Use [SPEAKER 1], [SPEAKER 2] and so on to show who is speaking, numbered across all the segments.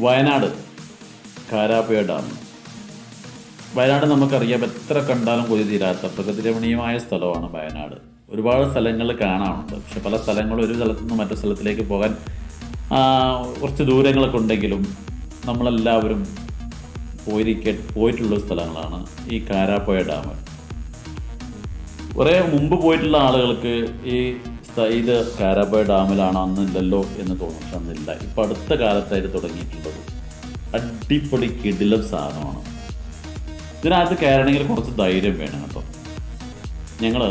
[SPEAKER 1] Wayanad Karapuzha dam. Wayanad നമുക്കറിയാം എത്ര കണ്ടാലും കൊതി തീരാത്ത പ്രകൃതിരമണീയമായ സ്ഥലമാണ് വയനാട്. ഒരുപാട് സ്ഥലങ്ങൾ കാണാനുണ്ട്. പക്ഷെ പല സ്ഥലങ്ങളും ഒരു സ്ഥലത്തു നിന്ന് മറ്റു സ്ഥലത്തിലേക്ക് പോകാൻ കുറച്ച് ദൂരങ്ങളൊക്കെ ഉണ്ടെങ്കിലും നമ്മളെല്ലാവരും പോയിരിക്ക പോയിട്ടുള്ള സ്ഥലങ്ങളാണ് ഈ കാരാപ്പുഴ ഡാം. കുറേ മുമ്പ് പോയിട്ടുള്ള ആളുകൾക്ക് ഈ ഇത് കാരബ ഡാമിലാണ് അന്നില്ലല്ലോ എന്ന് തോന്നും ഇപ്പം അടുത്ത കാലത്തായിട്ട് തുടങ്ങിയിട്ടുള്ളത്. അടിപൊളി കിടിലം സാധനമാണ്. ഇതിനകത്ത് കയറണമെങ്കിൽ കുറച്ച് ധൈര്യം വേണം കേട്ടോ. ഞങ്ങൾ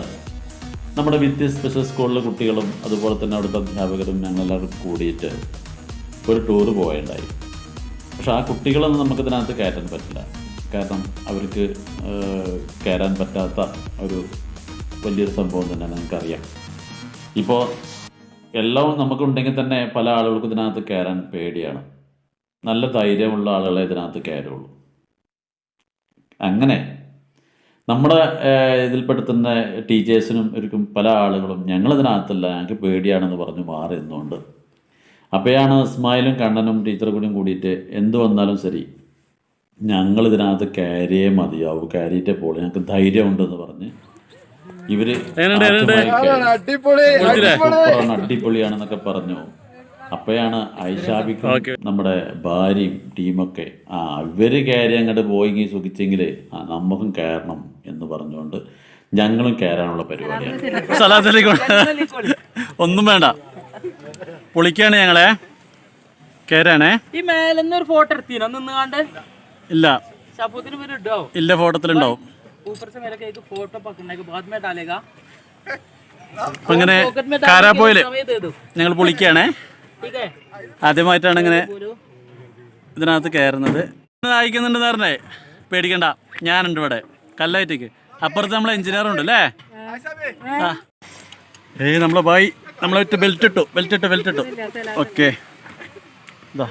[SPEAKER 1] നമ്മുടെ വിദ്യ സ്പെഷ്യൽ സ്കൂളിലെ കുട്ടികളും അതുപോലെ തന്നെ അവിടുത്തെ അധ്യാപകരും ഞങ്ങളെല്ലാവരും കൂടിയിട്ട് ഒരു ടൂറ് പോയുണ്ടായി പക്ഷെ ആ കുട്ടികളൊന്നും നമുക്ക് ഇതിനകത്ത് കയറ്റാൻ പറ്റില്ല. കാരണം അവർക്ക് കയറാൻ പറ്റാത്ത ഒരു വലിയൊരു സംഭവം തന്നെ നമുക്കറിയാം ഇപ്പോൾ എല്ലാം നമുക്കുണ്ടെങ്കിൽ തന്നെ പല ആളുകൾക്കും ഇതിനകത്ത് കയറാൻ പേടിയാണ്. നല്ല ധൈര്യമുള്ള ആളുകളെ ഇതിനകത്ത് കയറുള്ളൂ. അങ്ങനെ നമ്മുടെ ഇതിൽപ്പെടുത്തുന്ന ടീച്ചേഴ്സിനും ഒരിക്കും പല ആളുകളും ഞങ്ങളിതിനകത്തല്ല ഞങ്ങൾക്ക് പേടിയാണെന്ന് പറഞ്ഞ് മാറി നിന്നുകൊണ്ട്. അപ്പോഴാണ് ഇസ്മായിലും കണ്ണനും ടീച്ചർ കൂടിയും കൂടിയിട്ട് എന്ത് വന്നാലും ശരി ഞങ്ങളിതിനകത്ത് കയറിയേ മതിയാവും കയറിയിട്ടേ പോളൂ ഞങ്ങൾക്ക് ധൈര്യമുണ്ടെന്ന് പറഞ്ഞ്
[SPEAKER 2] ഇവർ.
[SPEAKER 1] സൂപ്പറാണ് അടിപൊളിയാണെന്നൊക്കെ പറഞ്ഞു. അപ്പോഴാണ് ഐഷാബിക്കും നമ്മുടെ ഭാര്യയും ടീമൊക്കെ ആ ഇവർ കയറി അങ്ങോട്ട് പോയി സുഖിച്ചെങ്കിൽ ആ നമുക്കും കയറണം എന്ന് പറഞ്ഞുകൊണ്ട് ഞങ്ങളും കയറാനുള്ള പരിപാടിയാണ്.
[SPEAKER 3] ഒന്നും വേണ്ട. പൊളിക്കാണ് ഞങ്ങളെ. കയറാണേ
[SPEAKER 4] ഈ മേലെന്നൊരു ഫോട്ടോ എടുത്തീനോ? നിന്നുകാണ്ട്?
[SPEAKER 1] ഇല്ല.
[SPEAKER 4] ശബ്ദത്തിന് പേര്
[SPEAKER 1] ഇല്ല ഫോട്ടോത്തിലുണ്ടാവും.
[SPEAKER 4] ऊपर से मेरे को एक फोटो पकड़ने के बाद में डालेगा
[SPEAKER 1] അപ്പൊ ഇങ്ങനെ
[SPEAKER 4] पॉकेट में डालने के
[SPEAKER 1] കാരാപ്പോയില്
[SPEAKER 4] समय दे दो
[SPEAKER 1] ഞങ്ങൾ പൊളിക്കാണേ
[SPEAKER 4] ठीक है
[SPEAKER 1] ആദ്യമായിട്ടാണ് ഇങ്ങനെ
[SPEAKER 4] बोलो
[SPEAKER 1] ഇതിനകത്ത് കയറുന്നത് അയക്കുന്നുണ്ട് പറഞ്ഞേ പേടിക്കണ്ട ഞാനുണ്ട് ഇവിടെ കല്ലായിട്ടേക്ക് അപ്പുറത്ത് നമ്മളെ എഞ്ചിനീയർ ഉണ്ട് അല്ലേ ആ ഏയ് നമ്മളെ ബായി നമ്മളെ ഒറ്റ ബെൽറ്റ് ഇട്ടു ബെൽറ്റ് ഇട്ടു ബെൽറ്റ് ഇട്ടു ഓക്കെ ഇതാ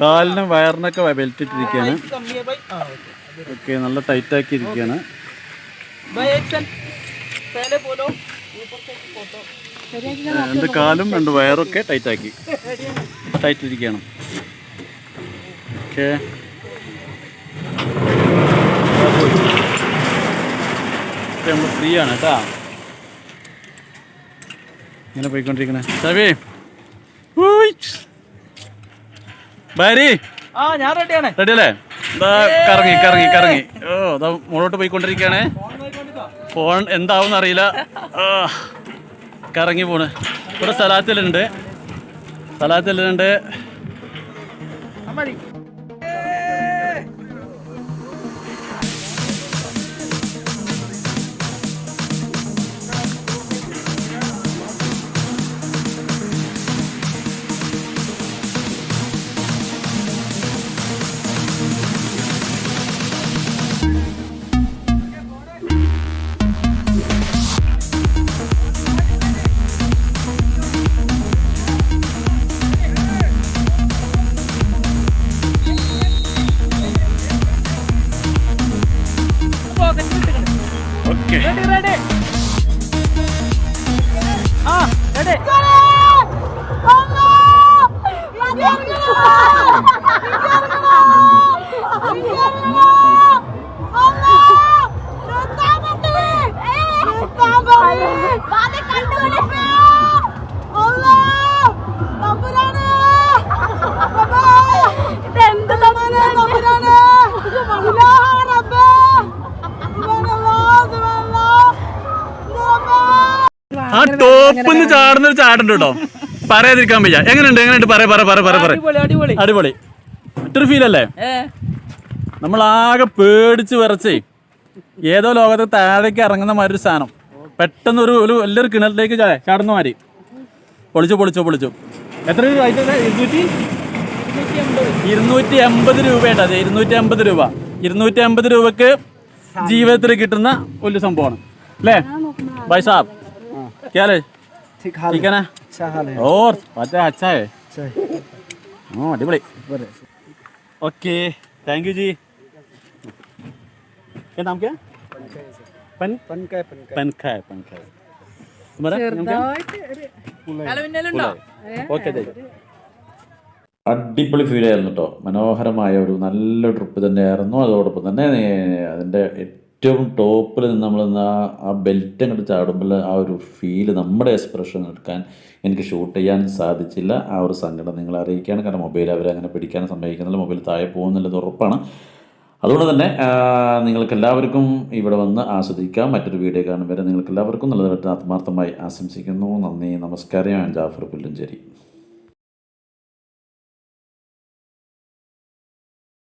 [SPEAKER 1] കാലിനും വയറിനൊക്കെ ബെൽറ്റ് ഇട്ടിരിക്കുകയാണ് ഓക്കെ നല്ല ടൈറ്റ് ആക്കി ഇരിക്കുകയാണ് രണ്ട് കാലും രണ്ട് വയറൊക്കെ ടൈറ്റ് ആക്കി ടൈറ്റ് ഇരിക്കുകയാണ് ഓക്കെ നമ്മൾ ഫ്രീ ആണ് കേട്ടാ. ഇങ്ങനെ പോയിക്കൊണ്ടിരിക്കണേ. ചവി ഭാര്യ.
[SPEAKER 4] ആ ഞാൻ റെഡിയാണ്
[SPEAKER 1] റെഡിയല്ലേ കറങ്ങി കറങ്ങി കറങ്ങി. ഓ ഇതാ മുകളോട്ട് പോയിക്കൊണ്ടിരിക്കുകയാണേ. ഫോൺ എന്താവും അറിയില്ല. കറങ്ങി പോണ്. ഇവിടെ സ്ഥലത്തിലുണ്ട് സ്ഥലത്തിലുണ്ട്
[SPEAKER 4] 레디. 엄마! 이경아! 이경아! 이경아! 엄마! 내 따버리! 내 따버리! 마네 깐돌이!
[SPEAKER 1] ആ ടോപ്പിന്ന് ചാടുന്ന ഒരു ചാടുണ്ട് കേട്ടോ. പറയാതിരിക്കാൻ വയ്യ. എങ്ങനെയുണ്ട് എങ്ങനെയുണ്ട്? പറ പറ പറ പറ
[SPEAKER 4] അടിപൊളി അടിപൊളി.
[SPEAKER 1] മറ്റൊരു ഫീൽ അല്ലേ? നമ്മൾ ആകെ പേടിച്ച് വിറച്ചേ. ഏതോ ലോകത്ത് താഴേക്ക് ഇറങ്ങുന്ന മാതിരി ഒരു സാധനം. പെട്ടെന്ന് ഒരു ഒരു വലിയൊരു കിണറിലേക്ക് ചാടുന്ന മാതിരി. പൊളിച്ചു പൊളിച്ചു പൊളിച്ചു. എത്ര? ഇരുന്നൂറ്റി? ഇരുന്നൂറ്റി എൺപത് രൂപയുണ്ട് അതെ ഇരുന്നൂറ്റി എൺപത് രൂപ. ഇരുന്നൂറ്റി എൺപത് രൂപക്ക് ജീവിതത്തിൽ കിട്ടുന്ന ഒരു സംഭവമാണ്. അല്ലേ? ബൈ സാബ്. ക്യാലേ
[SPEAKER 2] ठीक
[SPEAKER 1] ठीक है ना
[SPEAKER 2] अच्छा हाल है
[SPEAKER 1] और अच्छा अच्छा है ഓ അടിപൊളി ഓക്കെ താങ്ക് യു ജി क्या नाम क्या पन
[SPEAKER 2] पन का पन का
[SPEAKER 1] पनखा है पनखा है तुम्हारा नाम क्या
[SPEAKER 4] അലവിന്നലുണ്ടോ
[SPEAKER 1] ओके देखो അടിപൊളി ഫീൽ ആയിരുന്നു കേട്ടോ മനോഹരമായ ഒരു നല്ല ട്രിപ്പ് തന്നെയായിരുന്നു അതോടൊപ്പം തന്നെ ഏർ, അതിൻ്റെ ഏറ്റവും ടോപ്പിൽ നിന്ന് നമ്മൾ ആ ബെൽറ്റ് അങ്ങോട്ട് ചാടുമ്പോൾ ആ ഒരു ഫീൽ നമ്മുടെ എക്സ്പ്രഷൻ എടുക്കാൻ എനിക്ക് ഷൂട്ട് ചെയ്യാൻ സാധിച്ചില്ല. ആ ഒരു സങ്കടം നിങ്ങൾ അറിയിക്കുകയാണ്. കാരണം മൊബൈൽ അവരങ്ങനെ പിടിക്കാൻ സമ്മതിക്കുന്നില്ല. മൊബൈൽ താഴെ പോകുന്നുള്ളത് ഉറപ്പാണ്. അതുകൊണ്ട് തന്നെ നിങ്ങൾക്ക് എല്ലാവർക്കും ഇവിടെ വന്ന് ആസ്വദിക്കാം. മറ്റൊരു വീഡിയോ കാണും വരെ നിങ്ങൾക്ക് എല്ലാവർക്കും നല്ലതായിട്ട് ആത്മാർത്ഥമായി ആശംസിക്കുന്നു. നന്ദി നമസ്കാരം. ഞാൻ ജാഫർ പുല്ലഞ്ചേരി.